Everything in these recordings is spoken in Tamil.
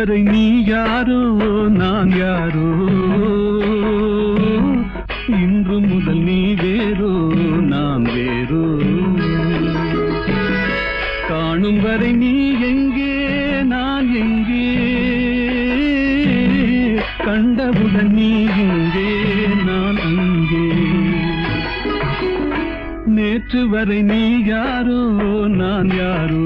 வரை நீ யாரோ நான் யாரோ? இன்று முதல் நீ வேறோ நான் வேறோ? காணும் வரை நீ எங்கே நான் எங்கே? கண்டவுடன் நீ இங்கே நான் அங்கே. நேற்று வரை நீ யாரோ நான் யாரோ?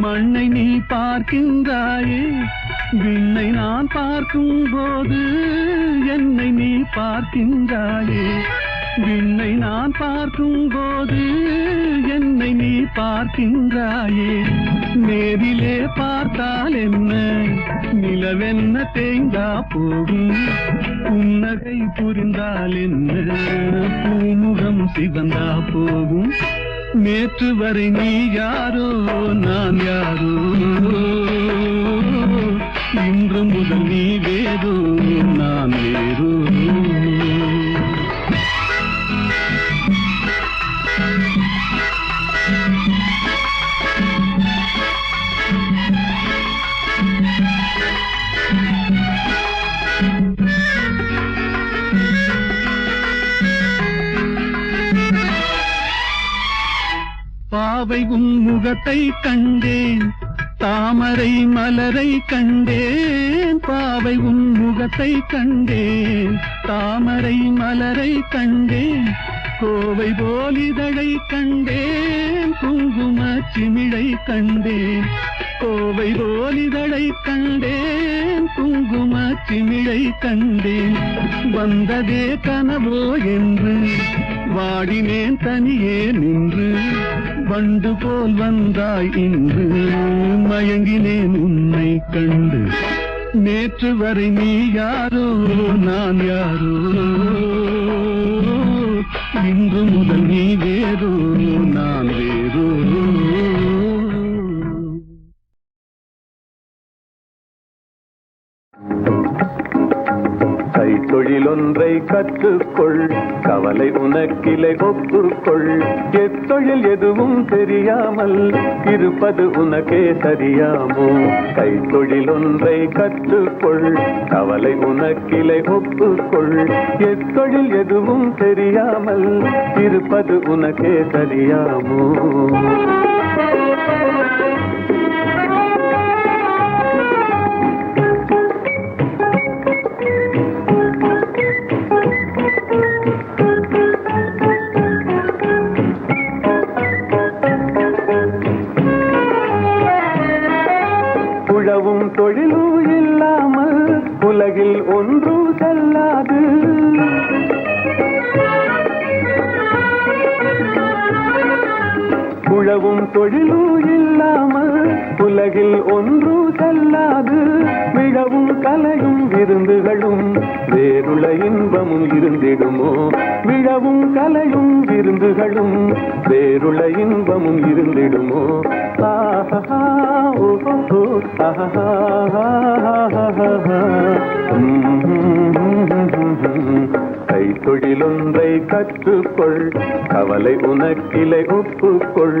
மண்ணை நீ பார்க்கின்றாயே விண்ணை நான் பார்க்கும் போது என்னை நீ பார்க்கின்றாயே. விண்ணை நான் பார்க்கும் போது என்னை நீ பார்க்கின்றாயே. நேரிலே பார்த்தால் என்ன நிலவென்ன தேங்கா போகும்? புன்னகை புரிந்தால் என்ன பூமுகம் சிவந்தா போகும்? நேற்று வரை நீ யாரோ நான் யாரோ இன்று முதல் நீ வேறோ நான் வேறோ பாவை உன் முகத்தை கண்டேன். தாமரை மலரை கண்டேன். பாவை உன் முகத்தை கண்டேன். தாமரை மலரை கண்டேன். கோவை போலிதழை கண்டேன் குங்கும சிமிழை கண்டேன். கோவை போலிதழை கண்டேன் குங்கும சிமிழை கண்டேன். வந்ததே கனவோ என்று வாடினேன் தனியே நின்று வண்டு போல் வந்தாய் இன்று மயங்கினேன் உன்னை கண்டு. நேற்று வரை நீ யாரோ நான் யாரோ? இன்று முதல் நீ வேறு நான் வேறு கைத்தொழிலொன்றை கற்றுக்கொள். கவலை உனக்கிலை ஒப்புக்கொள். எத்தொழில் எதுவும் தெரியாமல் இருப்பது உனக்கே தெரியாமோ கைத்தொழிலொன்றை கற்றுக்கொள். கவலை உனக்கிலை ஒப்புக்கொள். எத்தொழில் எதுவும் தெரியாமல் இருப்பது உனக்கே தெரியாமோ இல்லாது விழவும் கலையும் விருந்துகளும் வேறுள இன்பமும் இருந்திடுமோ? விழவும் கலையும் விருந்துகளும் வேறுள இன்பமும் இருந்திடுமோ? ஆஹா ஓஹோ ஆஹா கைத்தொழிலொன்றை கற்றுக்கொள் கவலை உனக்கிளை ஒப்புக்கொள்.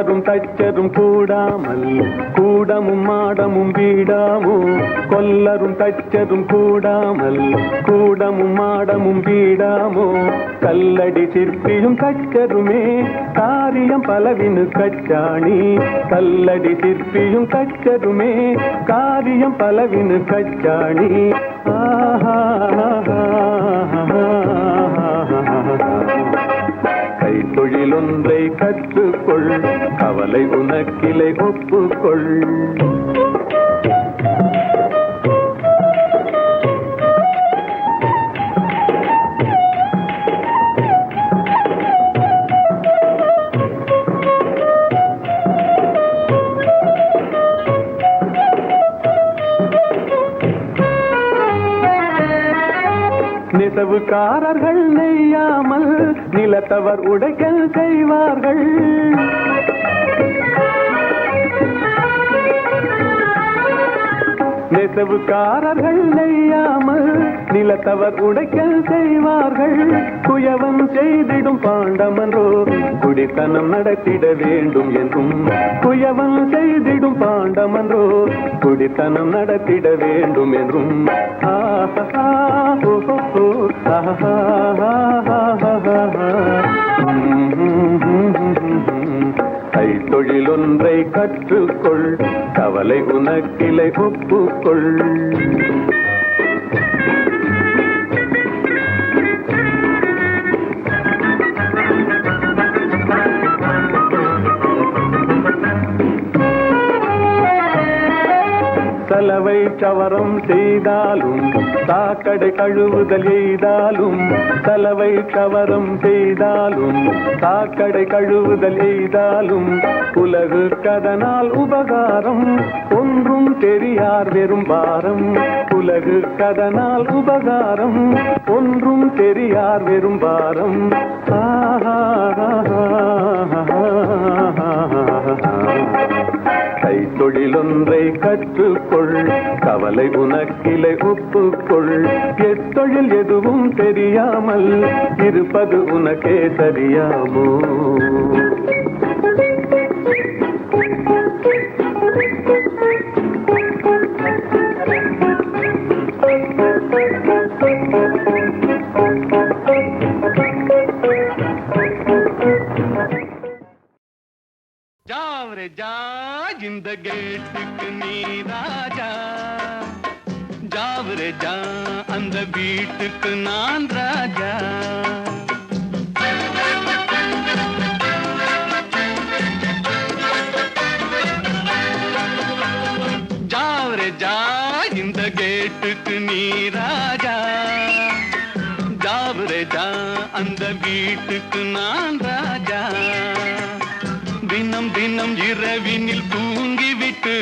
கொல்லரும் தச்சரும் கூடாமல் கூடமும் மாடமும் வீடாமோ கொல்லரும் தச்சரும் கூடாமல் கூடமும் மாடமும் வீடாமோ? கல்லடி சிற்பியும் கச்சருமே காரியம் பலவினு கச்சாணி. கல்லடி சிற்பியும் கச்சருமே காரியம் பலவினு கச்சாணி. ஆஹா. தொழிலொன்றை கற்றுக்கொள் கவலை உனக்கிளை ஒப்புக்கொள். நெசவுக்காரர்கள் நிலத்தவர் உடைக்கல் செய்வார்கள். நெசவுக்காரர்கள் நெய்யாமல் நிலத்தவர் உடைக்கல் செய்வார்கள். குயவன் செய்திடும் பாண்டமன்றோ குடித்தனம் நடத்திட வேண்டும் என்றும். குயவன் செய்திடும் பாண்டமன்றோ குடித்தனம் நடத்திட வேண்டும் என்றும். ஆஹா ஓஹோ ஆஹா கைத்தொழிலொன்றை கற்றுக்கொள் கவலை உனக்கிளை ஒப்புக்கொள். சலவை சவரம் செய்தாலும் சாக்கடை கழுவுதல் எய்தாலும் சலவை சவரம் செய்தாலும் சாக்கடை கழுவுதல் எய்தாலும் உலகு கதனால் உபகாரம் ஒன்றும் தெரியார் வெறும் பாரம். உலகு கதனால் உபகாரம் ஒன்றும் தெரியார் வெறும் பாரம். ஆஹா. தொழிலொன்றை கற்றுக்கொள். கவலை உனக்கிலை ஒப்புக்கொள். எத்தொழில் எதுவும் தெரியாமல் இருப்பது உனக்கே சரியாமோ வீட்டுக்கு நான் ராஜா. ஜாவரே ஜா இந்த கேட்டுக்கு நீ ராஜா. ஜாவரே ஜா அந்த வீட்டுக்கு நான் ராஜா. தினம் தினம் இரவினில் தூங்கிவிட்டு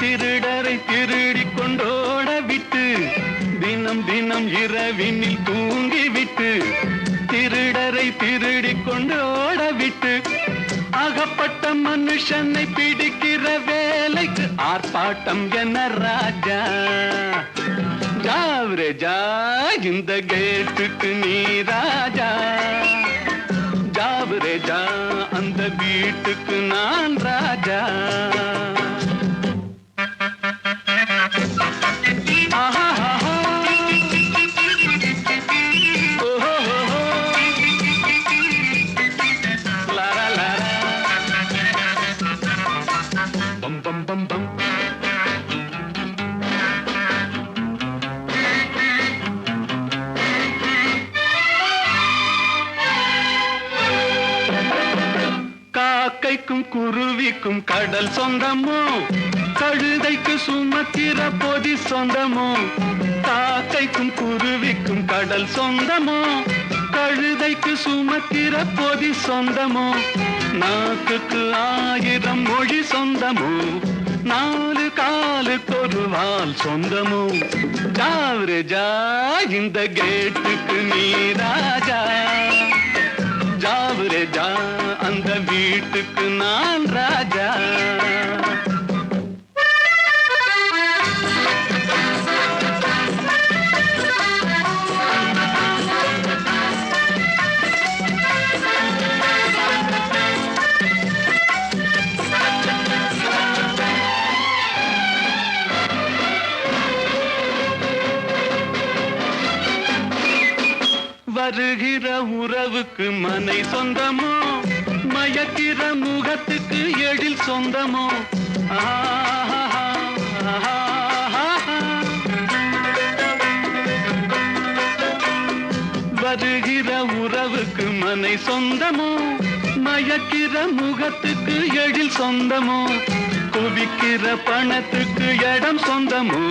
திருடரை திருடி கொண்டோட விட்டு தினம் தினம் இரவினில் தூங்கிவிட்டு திருடரை திருடி கொண்டு ஓடவிட்டு அகப்பட்ட மனுஷனை பிடிக்கிற வேலைக்கு ஆர்ப்பாட்டம் என்ன ராஜா. ஜாவரே ஜா இந்த கேட்டுக்கு நீ ராஜா. ஜாவரே ஜா அந்த வீட்டுக்கு நான் ராஜா. குருவிக்கும் கடல் சொந்தமோ? கழுதைக்கு சுமத்திர பொதி சொந்தமோ? தாக்கைக்கும் குருவிக்கும் கடல் சொந்தமோ? கழுதைக்கு சுமத்திர பொதி சொந்தமோ? நாக்குக்கு ஆயிரம் மொழி சொந்தமோ? நாலு காலுக்கொரு வால் சொந்தமோ? ஜாவரு ஜா இந்த கேட்டுக்கு நீரா உறவுக்கு மனை சொந்தமோ? மயக்கிற முகத்துக்கு எழில் சொந்தமோ? வருகிற உறவுக்கு மனை சொந்தமோ? மயக்கிற முகத்துக்கு எழில் சொந்தமோ? குவிக்கிற பணத்துக்கு இடம் சொந்தமோ?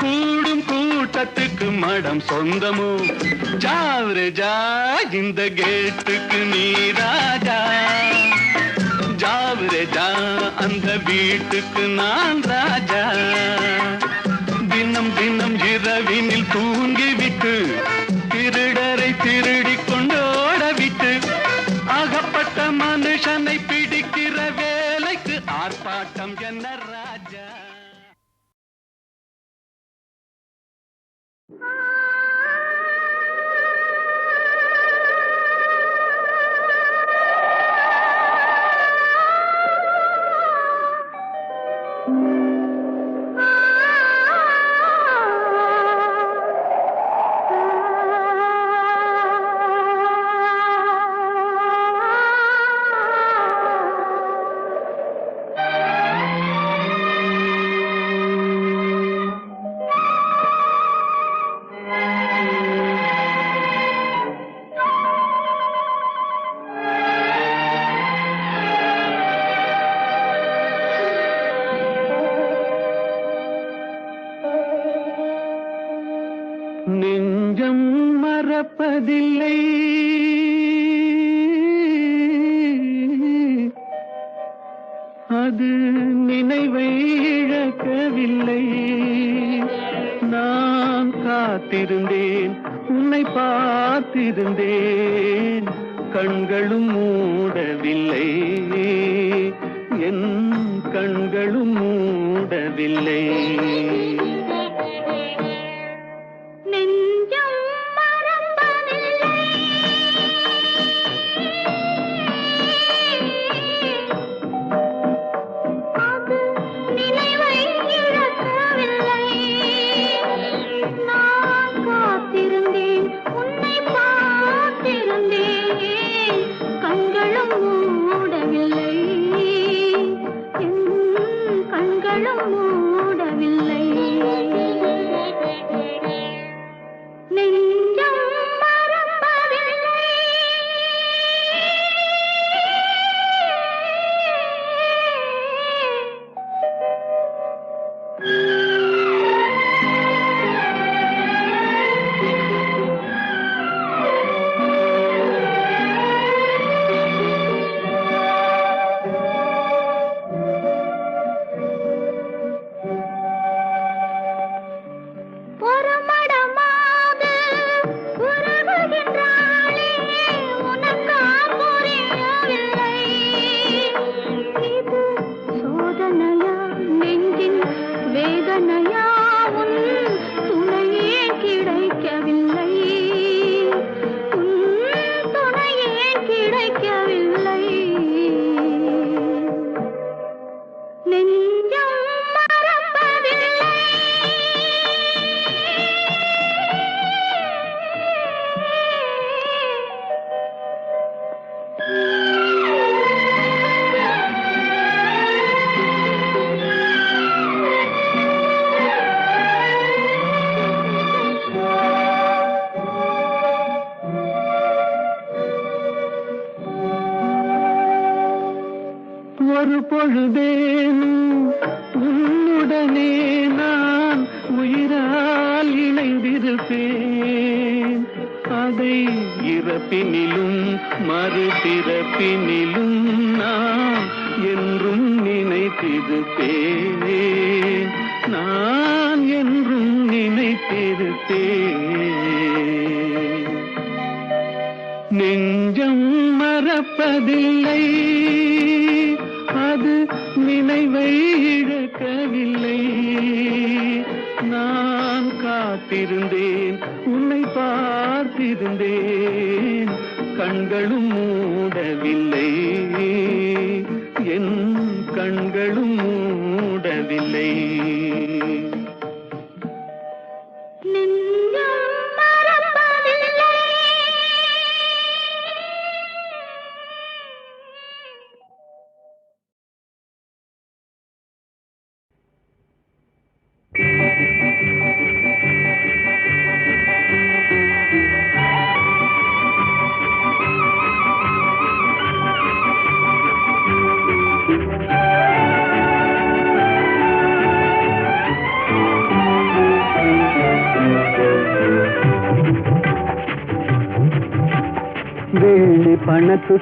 கூடும் கூட்டத்துக்கு மடம் சொந்தமோ? ஜாவ்ரஜா இந்த கேட்டுக்கு நீ ராஜா. ஜாவ்ரஜா அந்த வீட்டுக்கு நான் ராஜா. தினம் தினம் இரவினில் தூங்கிவிட்டு திருடரை திருடி கொண்டோட விட்டு அகப்பட்ட மனுஷனை பிடிக்கிற வேலைக்கு ஆர்ப்பாட்டம் என்ன ராஜா? இறப்பினிலும் மறுபிறப்பினிலும் நான் என்றும் நினைத்திருப்பேனே. நான் என்றும் நினைத்திருப்பேன். நெஞ்சம் மறப்பதில்லை அது நினைவை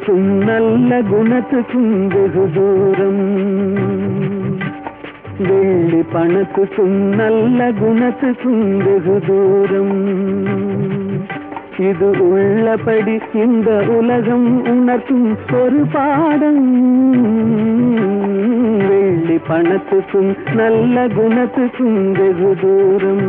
பணத்துக்கும் நல்ல குணத்துக்கும் வெகு தூரம் வெள்ளி பணத்துக்கும் நல்ல குணத்துக்கும் வெகு தூரம் இது உள்ளபடி இந்த உலகம் உணர்த்தும் ஒரு பாடம். வெள்ளி பணத்துக்கும் நல்ல குணத்துக்கும் வெகு தூரம்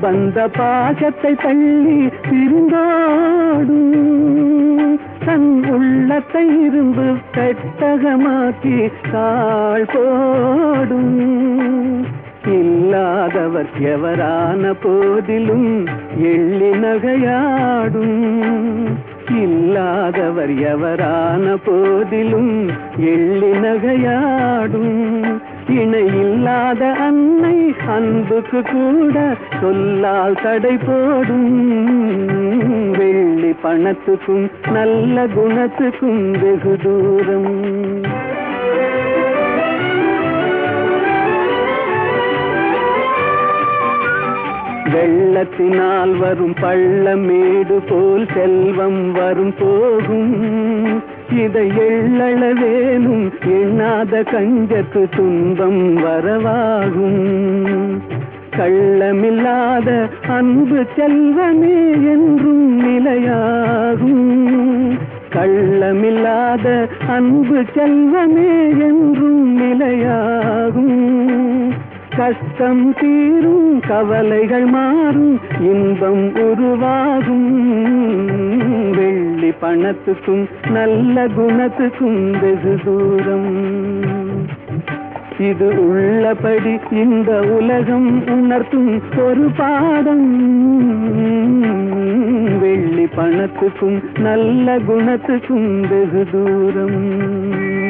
வந்த பாகத்தை தள்ளி பிரிந்தாடும் தன் உள்ளத்தை இரும்பு பெட்டகமாக்கி தாழ் போடும். இல்லாதவர் எவரான போதிலும் எள்ளி நகையாடும். இல்லாதவர் எவரான போதிலும் எள்ளி நகையாடும். இணை இல்லாத அன்னை அன்புக்கு கூட சொல்லால் தடை போடும். வெள்ளி பணத்துக்கும் நல்ல குணத்துக்கும் வெகு தூரம். வெள்ளத்தினால் வரும் பள்ளமேடு போல் செல்வம் வரும் போகும். இதை எள்ளளவேனும் எண்ணாத கஞ்சத்து துன்பம் வரவாகும். கள்ளமில்லாத அன்பு செல்வமே என்றும் நிலையாகும். கள்ளமில்லாத அன்பு செல்வமே என்றும் நிலையாகும். கஷ்டம் தீரும் கவலைகள் மாறும் இன்பம் உருவாகும். வெள்ளி பணத்துக்கும் நல்ல குணத்துக்கும் வெகு தூரம். இது உள்ளபடி இந்த உலகம் உணர்த்தும் ஒரு பாடம். வெள்ளி பணத்துக்கும் நல்ல குணத்துக்கும் வெகு தூரம்.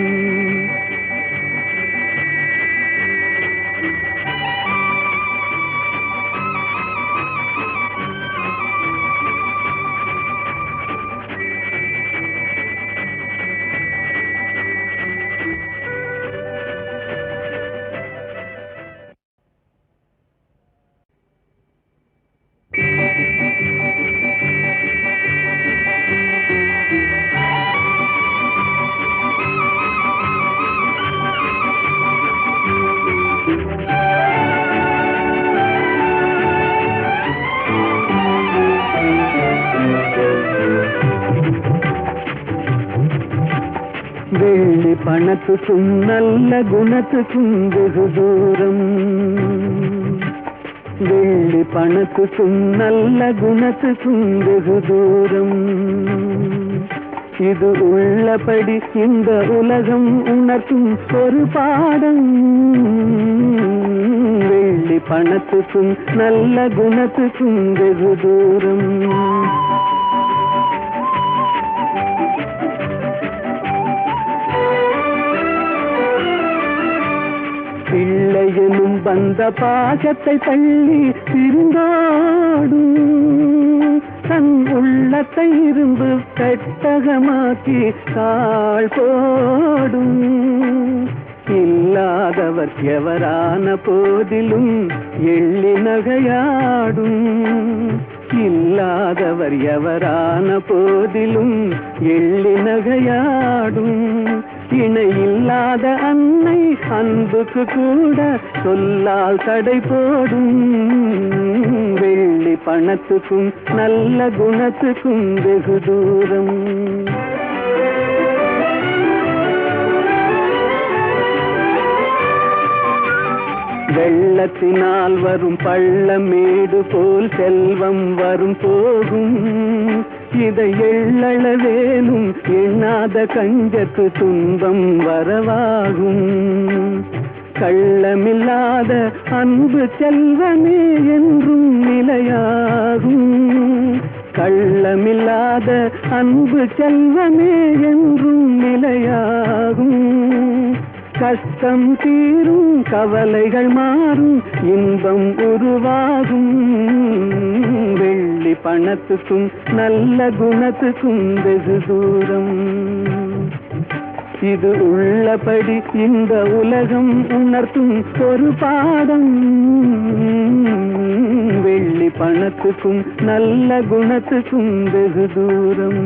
பணத்துக்கும் நல்ல குணத்துக்கும் வெகு தூரம். வெள்ளி பணத்துக்கும் நல்ல குணத்துக்கும் வெகு தூரம். இது உள்ளபடி இந்த உலகம் உணர்த்தும் ஒரு பாடம். வெள்ளி பணத்துக்கும் நல்ல குணத்துக்கும் வெகு தூரம். வந்த பாசத்தை தள்ளி பிரிந்தாடும் தன் உள்ளத்தை இரும்பு பெட்டகமாக்கி தாழ் போடும். இல்லாதவர் எவரான போதிலும் எள்ளி நகையாடும். இல்லாதவர் எவரான போதிலும் எள்ளி நகையாடும். இணை இல்லாத அன்னை அன்புக்கு கூட சொல்லால் தடை போடும். வெள்ளி பணத்துக்கும் நல்ல குணத்துக்கும் வெகு தூரம். வெள்ளத்தினால் வரும் பள்ளமேடு போல் செல்வம் வரும் போகும். இதை எள்ளளவேனும் எண்ணாத கஞ்சத்து துன்பம் வரவாகும். கள்ளமில்லாத அன்பு செல்வமே என்றும் நிலையாகும். கள்ளமில்லாத அன்பு செல்வமே என்றும் நிலையாகும். கஷ்டம் தீரும் கவலைகள் மாறும் இன்பம் உருவாகும். பணத்துக்கும் நல்ல குணத்துக்கும் வெகு தூரம். இது உள்ளபடி இந்த உலகம் உணர்த்தும் ஒரு பாடம் வெள்ளி பணத்துக்கும் நல்ல குணத்துக்கும் வெகு தூரம்.